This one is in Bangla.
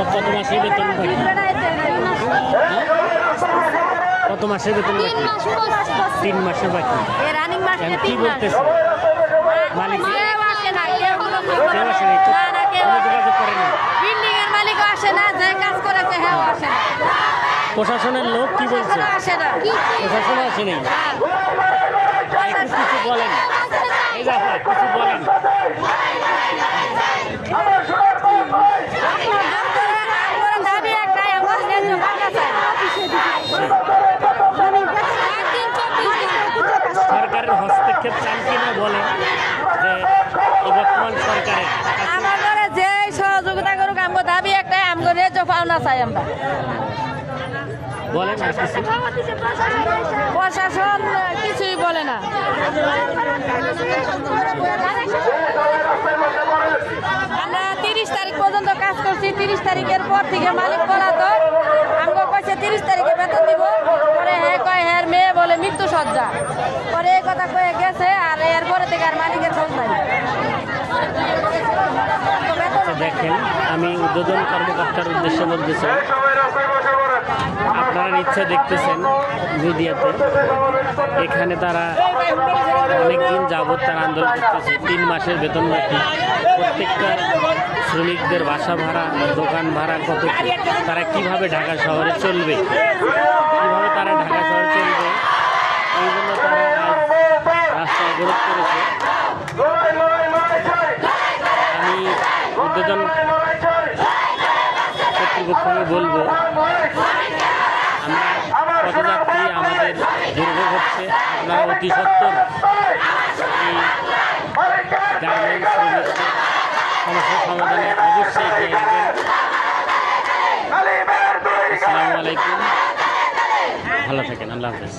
কত মাসের বেতন বাকি। কত মাসের বেতন বাকি। তিন বাকি। মাস এখন কি তিন মাস। বলতেছে? মালিক প্রশাসনের লোক কি বলছে? প্রশাসন আসে না। প্রশাসন আসে নেই। হ্যাঁ। কিছু বলেন। কিছু বলেন আমার সোনার বাংলায় আমরা- আমরা দাবি একটাই, আমরা ন্যায্য ভাতা চাই। সরকারের হস্তক্ষেপ চান কিনা বলেন যে বর্তমান সরকারের আমাদের যে সহযোগিতা করুক আমগো দাবি একটাই আমগো ন্যায্য পাওনা চাই আমরা। বলেন প্রশাসন কিছুই বলে না। আমরা তিরিশ তারিখ পর্যন্ত কাজ করছি তিরিশ তারিখের পর থেকে মালিক বলা তো আমাকে কইছে তিরিশ তারিখে বেতন দিব পরে হ্যাঁ কয় হ্যাঁ মেয়ে পরে এই কথা কয়ে গেছে আর এরপরে থেকে আর মালিকের খোঁজ নাই। আচ্ছা, দেখেন আমি উদ্বোধন কর্মকর্তার উদ্দেশ্যে বলতে চাই সবাই রাস্তায় আপনারা নিশ্চয় দেখতেছেন মিডিয়াতে এখানে তারা অনেকদিন যাবৎ তারা আন্দোলন করতেছে তিন মাসের বেতন বাকি। প্রত্যেকটা শ্রমিকদের বাসা ভাড়া দোকান ভাড়া কত তারা কীভাবে ঢাকা শহরে চলবে? কীভাবে তারা ঢাকা শহরে চলবে এই জন্য তারা আজ রাস্তা অবরোধ করেছে। আমি উদ্বোধন কর্তৃপক্ষকে বলব আমরা পথযাত্রী আমাদের দুর্ভোগ হচ্ছে আপনারা অতি সত্তর গার্মেন্টস সমস্যা সমাধানে অবশ্যই এগিয়ে আসবেন। আসসালামু আলাইকুম। ভালো থাকেন আল্লাহ হাফেজ।